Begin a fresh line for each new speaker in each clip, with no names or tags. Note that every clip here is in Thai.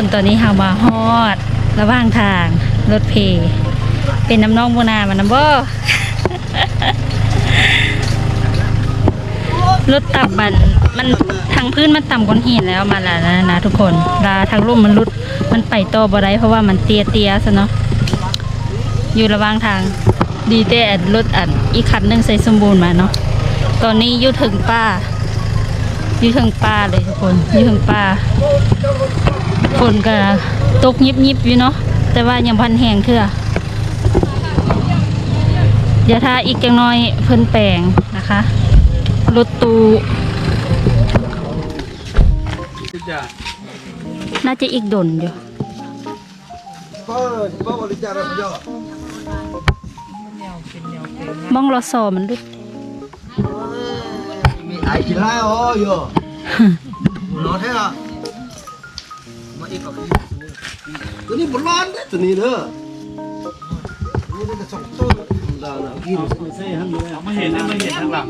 คนตอนนี้เฮามาฮอด ระหว่างทางรถเพ เป็นน้ำน้องโมนามันน้ำบ่รถต่ำมันมันทางพื้นมันต่ำกว่าหินแล้วมาแล้วนะนะทุกคนลาทางร่มมันรุดมันไปต่อบ่ได้เพราะว่ามันเตี้ยเตี้ยซะเนาะอยู่ระหว่างทางดีแต่อันรถอันอีกคันนึงใส่สมบูรณ์มาเนาะตอนนี้อยู่ถึงป้าอยู่ถึงป้าเลยทุกคนอยู่ถึงป้า ฝนก็ตกยิบยิบๆอยู่เนาะแต่ว่ายังพันแห้งเถื่อเดี๋ยวถ้าอีกจังน้อยเพิ่นแปลงนะคะรถตู้น่าจะอีกดนอยู่บ้องรอซอมันดุด
ai chỉ la ô yo nó thế à mà ít có cái cái này một lon đấy tụi này nữa นี่ก็สองต้นดาวนะกินเซ่ฮันเลย
ไม่เห็นได้ไม่เห็นทางหลัง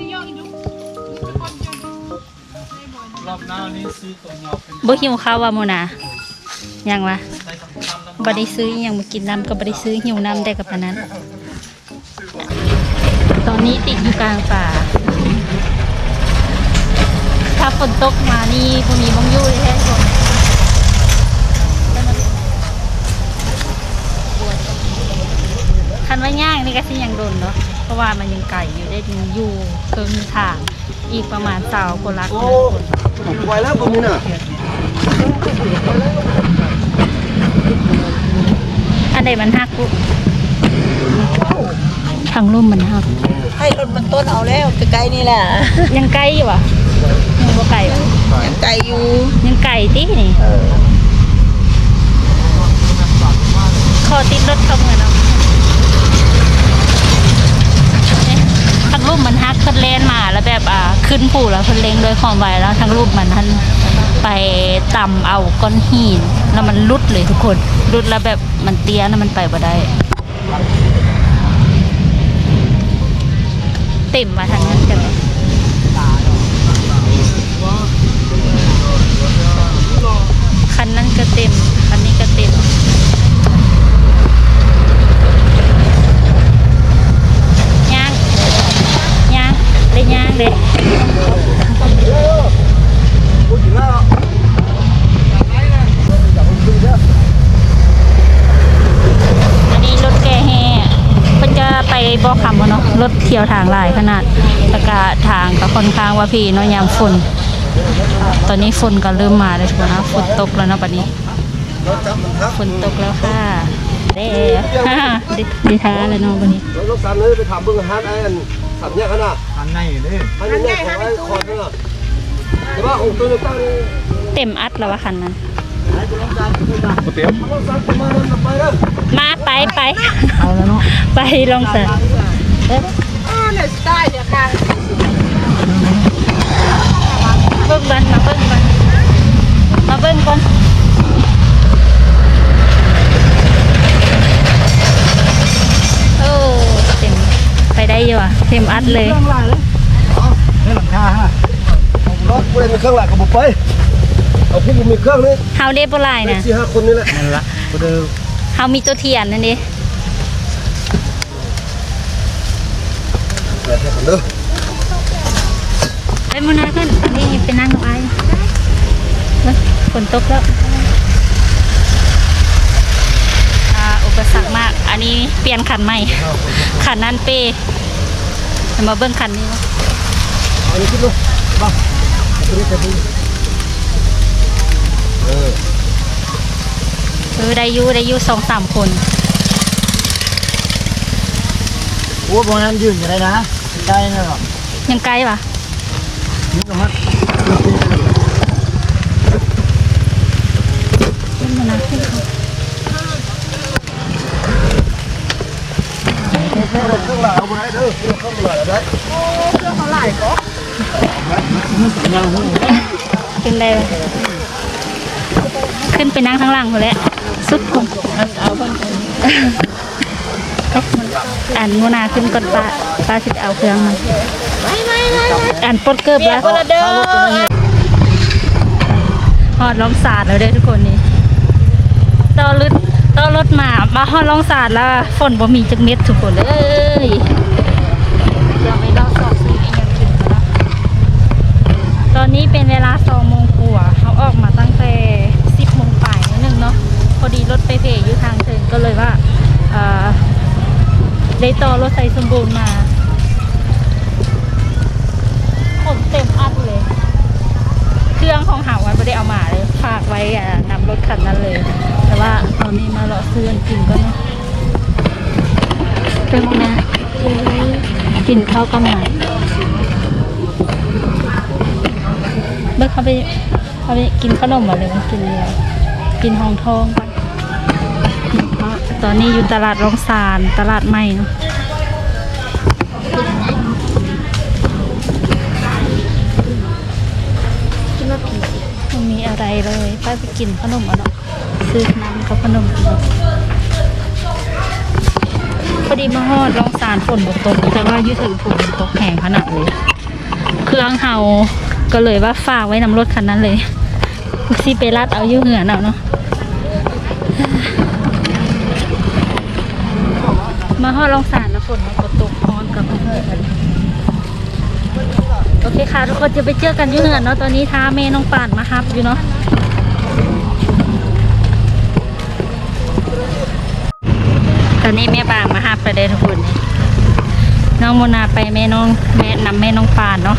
รอบหน้านี้ซื้อตัวยาเป็น
บ่หิวข้าวว่าโมนายังวะบ่ได้ซื้อยังมากินน้ำก็บ่ได้ซื้อหิวน้ำได้กับปานนั้น ตอนนี้ติดอยู่กลางป่า ถ้าฝนตกมานี่บ่มีบ้งยู่เลยแท้ทุกคน คันว่าย่างนี่ก็สิยังโดนเนาะเพราะว่ามันยังไก่อยู่ได้ยังอยู่เคิงทางอีกประมาณสาวกว่าลัก
โอ้
นะ
ไวแล้วตรงนี้น่ะ
อันใดมันหักลูกทางลุ่มมันหัก
ให้รถมันต้นเอาแล้วใกล้ๆนี่แหละ
ยังไกลอยู่วะยังบ่ไกลวะ
ยังไกลอยู่
ยังไกลตินี่ขอติดรถเข้าเมืองเนาะเนี่ยทาง รูปมันฮักขึ้นเลนมาแล้วแบบอ่าขึ้นผูแล้วเพิ่นเลงโดวยความไวแล้วทางรูปมันทันไปต่ำเอาก้อนหินแล้วมันลุดเลยทุกคนลุดแล้วแบบมันเตี้ยนะมันไปบ่ได้เต็มมาทางนั้นกันคันนั้นก็เต็มคันนี้ก็เต็ม ย่างย่างได้ย่างเลย
พูดถึงแล้ว
อันนี้รถแกแห่เพิ่นจะไปบ่อคำวะเนาะ รถ เที่ยวทางหลายขนาดแล้วก็ทางก็ค่อนข้างว่าพี่เนาะยามฝน ตอนนี้ฝนก็เริ่มมาแล้วทุกคนนะฝนตกแล้วเนาะบัดนี้
รถจำมันครับ
ฝนตกแล้วค่ะเด้ฮ่าดิดิท้าแล้วเนาะวันนี้
รถรถสันเลยไปทำเบื้องฮัทไอ้อันสันเนี่ยขนาด
ทางในนี่
อันนี้เนี่ยของไอ้คอนนี่น่ะแต่ว่าของตัวนี้ตั้ง
เต็มอัดแล้ววะคันนั้น
เตรียม
รถสันประมาณนั้นไปเด้อ
มาไปไป
เอาแล้วเนาะ
ไปลองเสิร์ฟ
อ๋อเนี่ยสไตล์เนี่ยค่ะ
เบิ่งกันมาเบิ่งกันมาเบิ่งก่อนโอ้เต็มไปได้อยู่อะเต็มอัดเลย
นี่หลังคาฮะ
รถกูเลยมีเครื่องหลักกับบุไปเอาผู้บุมีเครื่องนี่
เฮาได้บ่หลายนะ
สี่ห้าคนนี่แหละ
นั่นละก็เดิม
เฮามีตัวเทียนนั่นดิ
เดี๋ยวให้กันเด้อ
ไปมุนาขึ้นนี่ไปนั่งกับไอ้ฝนตกแล้วอุปสรรคมาก อันนี้เปลี่ยนคันใหม่คันนั้นเป้จะมาเบิ่งคันนี้เนาะ
เอาอันนี้ขึ้นดูบ้าตัวนี้จะดูเออ
เออได้ยูได้ยูสองสามคน
โอ้บางนั้นยืนอยู่ได้นะ ได้เนาะ
ยังไกลปะ
นี่ก็มัด
ขึ้นมานะขึ้นมา
เครื่องหลักเอาไปให้เด้อเครื่องหลักได้
ขึ้นได้ปะขึ้นไปนั่งข้างล่างคนแหล้วสุดคนเอาอ่านโมนาขึ้นก่อนป้า ป้าสิเอาเครื่องมันอ่านปลดเกิบแล้ว
เด้อ
หอดล้อมศาสตร์แล้วเด้อทุกคนนี่ต่อรถต่อรถมามาฮอดลองสาดแล้วฝนบ่มีจักเม็ดทุกคนเอ้ยเดี๋ยวไปรอสอบซื้ออีกอย่างกินก่อนนะตอนนี้เป็นเวลา2โมงกว่าเขาออกมาตั้งแต่10โมงปลายนิดนึงเนาะพอดีรถไปเพอยู่ทางเทิงก็เลยว่าเอ่อได้ต่อรถไฟสมบูรณ์มา รื่องของหาวันไม่ได้เอามาเลยฝากไว้อะนำรถคันนั้นเลย แต่ว่าตอนนี้มาเลาะซื้อกินก็เนาะเป็นไงกินข้าวกันหน่อเบิกเขาไปเขาไปกินขนมมาเลยกินอะไรกินหองทองก่อนตอนนี้อยู่ตลาดรองสารตลาดใหม่เนาะ กินขนมอะเนาะซื้อน้ำกับขนมพอดีมาฮอดลองสารฝนบกตกแต่ว่ายืดถึงฝนตกแห้งขนาดเลย เครื่องเฮาก็เลยว่าฝากไว้นำรถคันนั้นเลยซีไปรัดเอายู่เหือนเอาเนาะมาฮอดลองสารแล้วฝนมันก็ตกฮ้อนกับเพื่อนโอเคค่ะ ทุกคนจะไปเจอกันยุ่งเงินเนาะตอนนี้ท้าเมน้องป่านมาฮับอยู่เนาะ อนนี้แม่ปางมาหับไปเลยทุกคนนี่น้องโมนาไปแม่น้องแม่นำแม่น้องปานเนาะ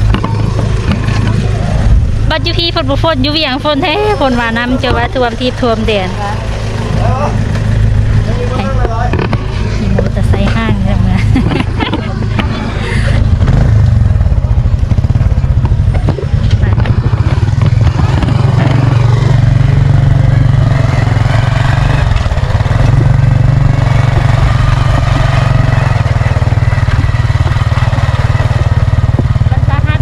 บัดยุพีฝนบุฝนยุเวียงฝนแท้ฝนหวานน้ำเจอว่าท่วมทีท่วมเด่นขี่มอเตอร์ไซค์ห้างเลยมา มันสาหัส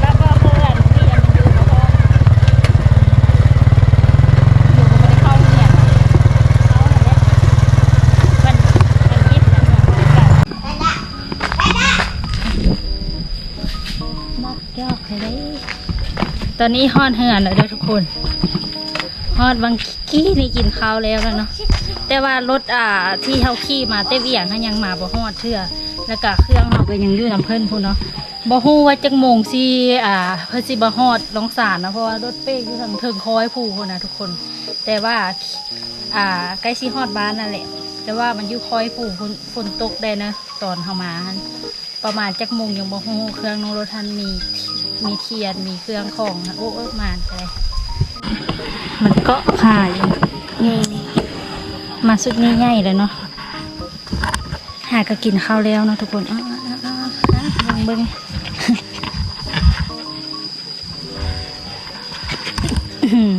แล้วก็เพื่อนเรียนอยู่กับพ่ออยู่กับไม่ได้เข้าเรียนเขาเนี่ยมันมันคิดมันเหมือนกันนักยอกเลย ตอนนี้ฮอดเหือนแล้วทุกคนฮอดบางกี้นี่กินข้าวแล้วแล้วเนาะแต่ว่ารถอ่าที่เขาขี่มาเต้เวียงเขายังมาบ่ฮอดเทื่อแล้วก็เครื่องเขาก็ยังอยู่น้ำเพิ่นพูนเนาะบ่ฮู้ว่าจักโมงสิอ่าเพิ่นสิบ่ฮอดลองสารนะเพราะว่ารถเป้อยู่ทางเทิงคอยผู้คนนะทุกคน แต่ว่าอ่าใกล้สิฮอดบ้านนั่นแหละ แต่ว่ามันอยู่คอยผู้ฝนฝนตกได้นะตอนเขามาหั่น ประมาณจักโมงยังบ่ฮู้เครื่องน้องรถทันมีมีเทียนมีเครื่องของนะโอ้เออมานไปมันก็ขายนี่มาสุดนี้ใหญ่เลยเนาะหาก็กินข้าวแล้วเนาะทุกคนอ้าวๆๆๆเบิ่งม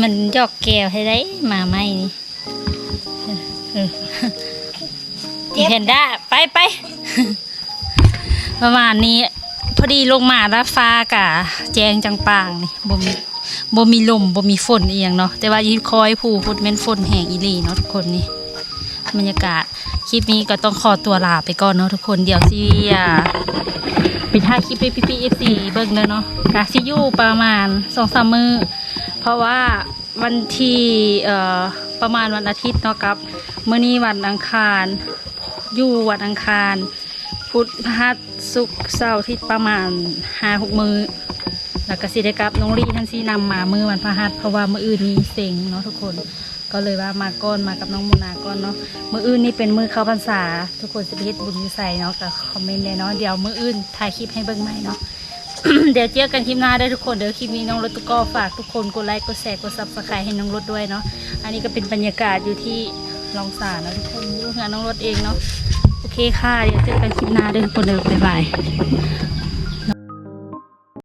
มันหยอกแก้วให้ได้มาไหมนี่ เห็นได้ไปไปประมาณนี้ พอดีลงมาแล้วฟ้ากะแจงจังปางนี่บ่มีบ่มีลมบ่มีฝนอียงเนาะแต่ว่ายืนคอยผู้พุดแม่นฝนแห้งอีลีเนาะทุกคนนี่บรรยากาศคลิปนี้ก็ต้องขอตัวลาไปก่อนเนาะทุกคนเดี๋ยวสิอ่าปิดท้ายคลิปให้พี่พี่เอฟซีเบิ่งเลยเนาะกาซิยูประมาณสองสามมือเพราะว่าวันที่เอ่อประมาณวันอาทิตย์เนาะครับเมื้อนี้วันอังคาร อยู่วันอังคาร พุธพฤหัสศุกร์เสาร์อาทิตย์ประมาณห้าหกมือแล้วก็สิได้กลับน้องลี่ท่านซีนำมามือวันพฤหัสเพราะว่ามืออื่นมีเซ็งเนาะทุกคนก็เลยว่ามาก้อนมากับน้องมูนาก้อนเนาะมืออื่นนี่เป็นมือเข้าพรรษา ทุกคนจะไปเฮ็ดบุญใส่เนาะกับคอมเมนต์เลยเนาะเดี๋ยวมืออื่นถ่ายคลิปให้เบิ่งใหม่เนาะเดี๋ยวเจอกันคลิปหน้าได้ทุกคนเดี๋ยวคลิปนี้น้องรถตุกก็ฝากทุกคนกดไลค์กดแชร์กดซับสไครต์ให้น้องรถด้วยเนาะอันนี้ก็เป็นบรรยากาศอยู่ที่ ลองสารนะทุกคนงานน้องรถเองเนาะ โอเคค่ะ เดี๋ยวเจอกันคลิปหน้าเด้อคนเดิมบ๊ายบาย